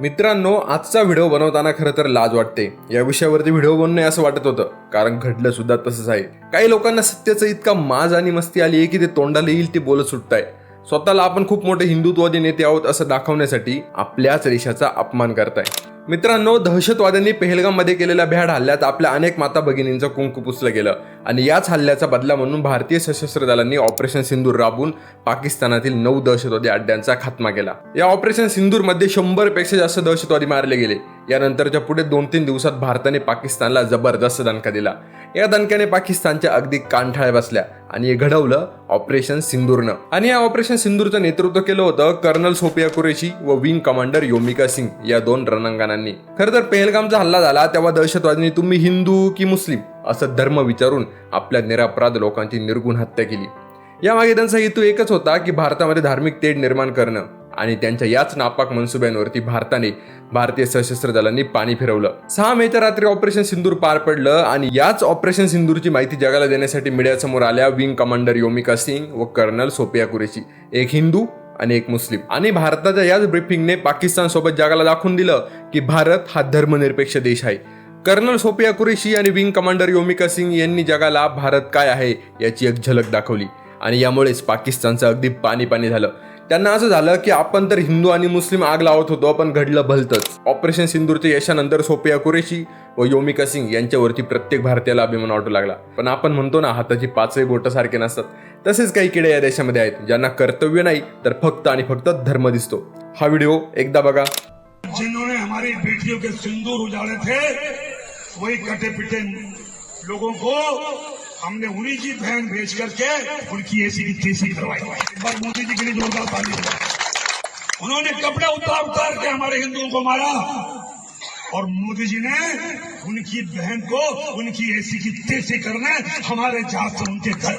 मित्रांनो आजचा व्हिडिओ बनवताना खरं तर लाज वाटते. या विषयावरती व्हिडिओ बनणे असं वाटत होतं. कारण घडलं सुद्धा तसंच आहे. काही लोकांना सत्याचं इतका माज आणि मस्ती आली आहे की ते तोंडाला येईल ते बोलत सुटताय. स्वतःला आपण खूप मोठे हिंदुत्ववादी नेते आहोत असं दाखवण्यासाठी आपल्याच रेषाचा अपमान करताय. मित्रांनो दहशतवाद्यांनी पेहलगाममध्ये केलेल्या भ्याड हल्ल्यात आपल्या अनेक माता भगिनींचं कुंकू पुसलं गेलं. आणि याच हल्ल्याचा बदला म्हणून भारतीय सशस्त्र दलांनी ऑपरेशन सिंदूर राबून पाकिस्तानातील नऊ दहशतवादी अड्ड्यांचा खात्मा केला. या ऑपरेशन सिंदूरमध्ये शंभरपेक्षा जास्त दहशतवादी मारले गेले. यानंतरच्या पुढे दोन तीन दिवसात भारताने पाकिस्तानला जबरदस्त दणका दिला. या दणक्याने पाकिस्तानच्या अगदी कानठाळ्या बसल्या. आणि हे घडवलं ऑपरेशन सिंदूरनं. आणि या ऑपरेशन सिंदूरचं नेतृत्व केलं होतं कर्नल सोपिया कुरेशी व विंग कमांडर योमिका सिंग या दोन रणांगणांनी. खरं तर पेहलगामचा हल्ला झाला तेव्हा दहशतवादींनी तुम्ही हिंदू की मुस्लिम असं धर्म विचारून आपल्या निरापराध लोकांची निर्गुण हत्या केली. यामागे त्यांचा हेतू एकच होता की भारतामध्ये धार्मिक तेढ निर्माण करणं. आणि त्यांच्या याच नापाक मनसुब्यांवरती भारताने भारतीय सशस्त्र दलांनी पाणी फिरवलं. सहा मेच्या रात्री ऑपरेशन सिंदूर पार पडलं आणि याच ऑपरेशन सिंदूरची माहिती जगाला देण्यासाठी मीडियासमोर आल्या विंग कमांडर योमिका सिंग व कर्नल सोपिया कुरेशी एक हिंदू आणि एक मुस्लिम. आणि भारताच्या याच ब्रिफिंगने पाकिस्तान सोबत जगाला दाखवून दिलं की भारत हा धर्मनिरपेक्ष देश आहे. कर्नल सोपिया कुरेशी आणि विंग कमांडर योमिका सिंग यांनी जगाला भारत काय आहे याची एक झलक दाखवली. आणि यामुळेच पाकिस्तानचं अगदी पाणी पाणी झालं. त्यांना असं झालं की आपण तर हिंदू आणि मुस्लिम आग लावत होतो पण घडलं भलतच. ऑपरेशन सिंदूरच्या यशानंतर सोपिया कुरेशी व योमिका सिंग यांच्यावरती प्रत्येक भारतीयाला अभिमान वाटू लागला. पण आपण म्हणतो ना हाताची पाचही बोटं सारखे नसतात. तसेच काही किडे या देशामध्ये आहेत ज्यांना कर्तव्य नाही तर फक्त आणि फक्त धर्म दिसतो. हा व्हिडिओ एकदा बघा. जिन्होंने हमारी बेटियों के सिंदूर उजाड़े थे वही कटे पिटे लोगों को हमने उन्हीं की बहन भेज करके उनकी ऐसी की तैसी करवाई। एक बार मोदी जी के लिए जोरदार ताली उन्होंने कपड़े उतार उतार के हमारे हिंदुओं को मारा और मोदी जी ने उनकी बहन को उनकी ऐसी की तैसी करने हमारे जहाज से उनके घर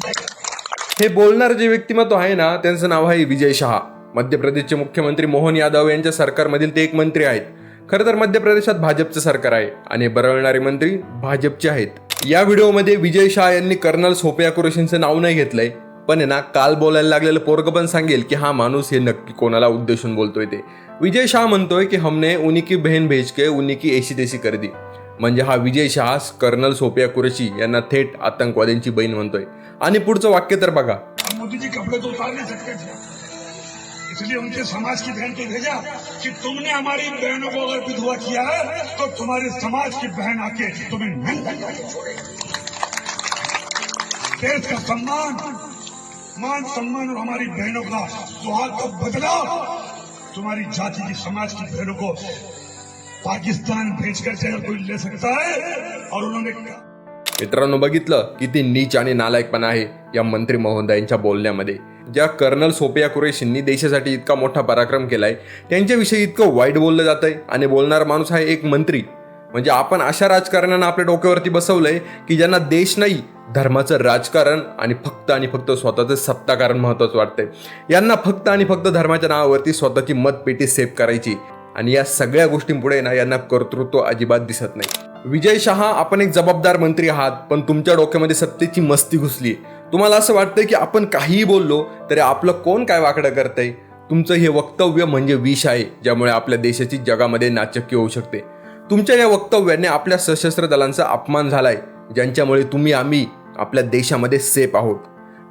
हे बोलणारं जे व्यक्तिमत्व आहे ना त्यांचं नाव आहे विजय शहा. मध्य प्रदेशचे मुख्यमंत्री मोहन यादव यांच्या सरकारमधील ते एक मंत्री आहेत. खरं तर मध्य प्रदेशात भाजपचं सरकार आहे आणि बरळणारे मंत्री भाजपचे आहेत. या व्हिडिओमध्ये विजय शहा यांनी कर्नल सोपिया कुरेशींचं नाव नाही घेतलंय पण आहे ना काल बोलायला लागलेलं पोरग पण सांगेल की हा माणूस हे नक्की कोणाला उद्देशून बोलतोय ते. विजय शहा म्हणतोय की हमने उन्हीं की बहन भेज के उन्हीं की ऐशी तेशी कर दी. म्हणजे हा विजय शाह कर्नल सोपिया कुरेशी यांना थेट आतंकवाद्यांची बहीण म्हणतोय. आणि पुढचं वाक्य तर बघा. मोदीजी कपड़े तो उतार नहीं सकते इसलिए उनके समाज की बहन को भेजा कि तुमने हमारी बहनों को अगर विधवा किया है तो तुम्हारे समाज की बहन आके तुम्हें नंगा करके छोड़ेगी देश का सम्मान मान सम्मान और हमारी बहनों का सुहाग का बदला तुम्हारी जाति की समाज की बहनों को पाकिस्तान भेजकर से कोई ले सकता है और उन्होंने मित्रांनो बघितलं किती नीच आणि नालायकपणा आहे या मंत्री महोदयांच्या बोलण्यामध्ये. ज्या कर्नल सोपिया कुरेशींनी देशासाठी इतका मोठा पराक्रम केलाय त्यांच्याविषयी इतकं वाईट बोललं जात आहे आणि बोलणारा माणूस हा एक मंत्री. म्हणजे आपण अशा राजकारण्यांना आपल्या डोक्यावरती बसवलंय की ज्यांना देश नाही धर्माचं राजकारण आणि फक्त आणि फक्त स्वतःचं सत्ताकारण महत्वाचं वाटतंय. यांना फक्त आणि फक्त धर्माच्या नावावरती स्वतःची मतपेटी सेफ करायची. आणि या सगळ्या गोष्टींपुढे ना यांना कर्तृत्व अजिबात दिसत नाही. विजय शहा आपण एक जबाबदार मंत्री आहात पण तुमच्या डोक्यामध्ये सत्तेची मस्ती घुसली तुम्हाला असं वाटतंय की आपण काहीही बोललो तरी आपलं कोण काय वाकडं करतंय? तुमचं हे वक्तव्य म्हणजे विष आहे ज्यामुळे आपल्या देशाची जगामध्ये नाचक्की होऊ शकते. तुमच्या या वक्तव्याने आपल्या सशस्त्र दलांचा अपमान झालाय ज्यांच्यामुळे तुम्ही आम्ही आपल्या देशामध्ये सेफ आहोत.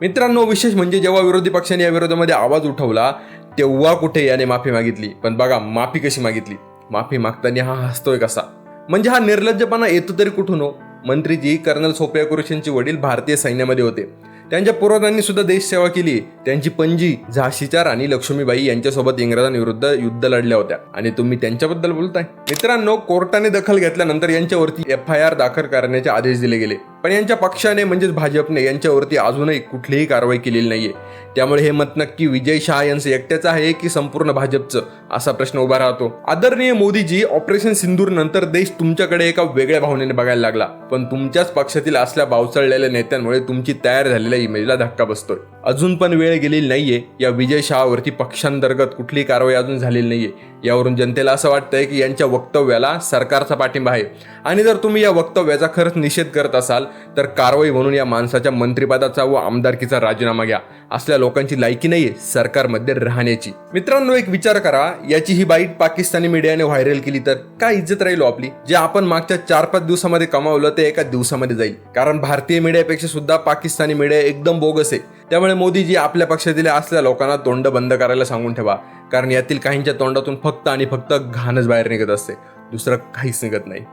मित्रांनो विशेष म्हणजे जेव्हा विरोधी पक्षाने या विरोधामध्ये आवाज उठवला तेव्हा कुठे याने माफी मागितली? पण बघा माफी कशी मागितली? माफी मागताना हा हसतोय कसा? म्हणजे हा निर्लज्जपणा येतो तरी कुठून हो? मंत्रीजी कर्नल सोपिया कुरेशींचे वडील भारतीय सैन्यामध्ये होते. त्यांच्या पूर्वजांनी सुद्धा देशसेवा केली. त्यांची पणजी झाशीच्या राणी लक्ष्मीबाई यांच्यासोबत इंग्रजांविरुद्ध युद्ध लढल्या होत्या. आणि तुम्ही त्यांच्याबद्दल बोलताय? मित्रांनो कोर्टाने दखल घेतल्यानंतर यांच्यावरती एफ आय आर दाखल करण्याचे आदेश दिले गेले. पण यांच्या पक्षाने म्हणजेच भाजपने यांच्यावरती अजूनही कुठलीही कारवाई केलेली नाहीये. त्यामुळे हे मत नक्की विजय शहा यांचं एकट्याचं आहे की संपूर्ण भाजपचं? असा प्रश्न उभा राहतो. आदरणीय मोदीजी ऑपरेशन सिंदूर नंतर देश तुमच्याकडे एका वेगळ्या भावनेने बघायला लागला. पण तुमच्याच पक्षातील असल्या बावचळलेल्या नेत्यांमुळे तुमची तयार झालेल्या इमेजला धक्का बसतोय. अजून पण वेळ गेलेली नाहीये. या विजय शहावरती पक्षांतर्गत कुठलीही कारवाई अजून झालेली नाहीये. यावरून जनतेला असं वाटतंय की यांच्या वक्तव्याला सरकारचा पाठिंबा आहे. आणि जर तुम्ही या वक्तव्याचा खरंच निषेध करत असाल तर कारवाई म्हणून या माणसाच्या मंत्रिपदाचा व आमदारकीचा राजीनामा घ्या. असल्या लोकांची लायकी नाहीये सरकारमध्ये राहण्याची. मित्रांनो एक विचार करा. याची ही बाईट पाकिस्तानी मीडियाने व्हायरल केली तर काय इज्जत राहिलो हो आपली? जे आपण मागच्या चार पाच दिवसामध्ये कमावलं ते एका दिवसामध्ये जाईल. कारण भारतीय मीडियापेक्षा सुद्धा पाकिस्तानी मीडिया एकदम बोगस आहे. त्यामुळे मोदीजी आपल्या पक्षातील असल्या लोकांना तोंड बंद करायला सांगून ठेवा. कारण यातील काहींच्या तोंडातून फक्त आणि फक्त घाणच बाहेर निघत असते. दुसरं काहीच निघत नाही.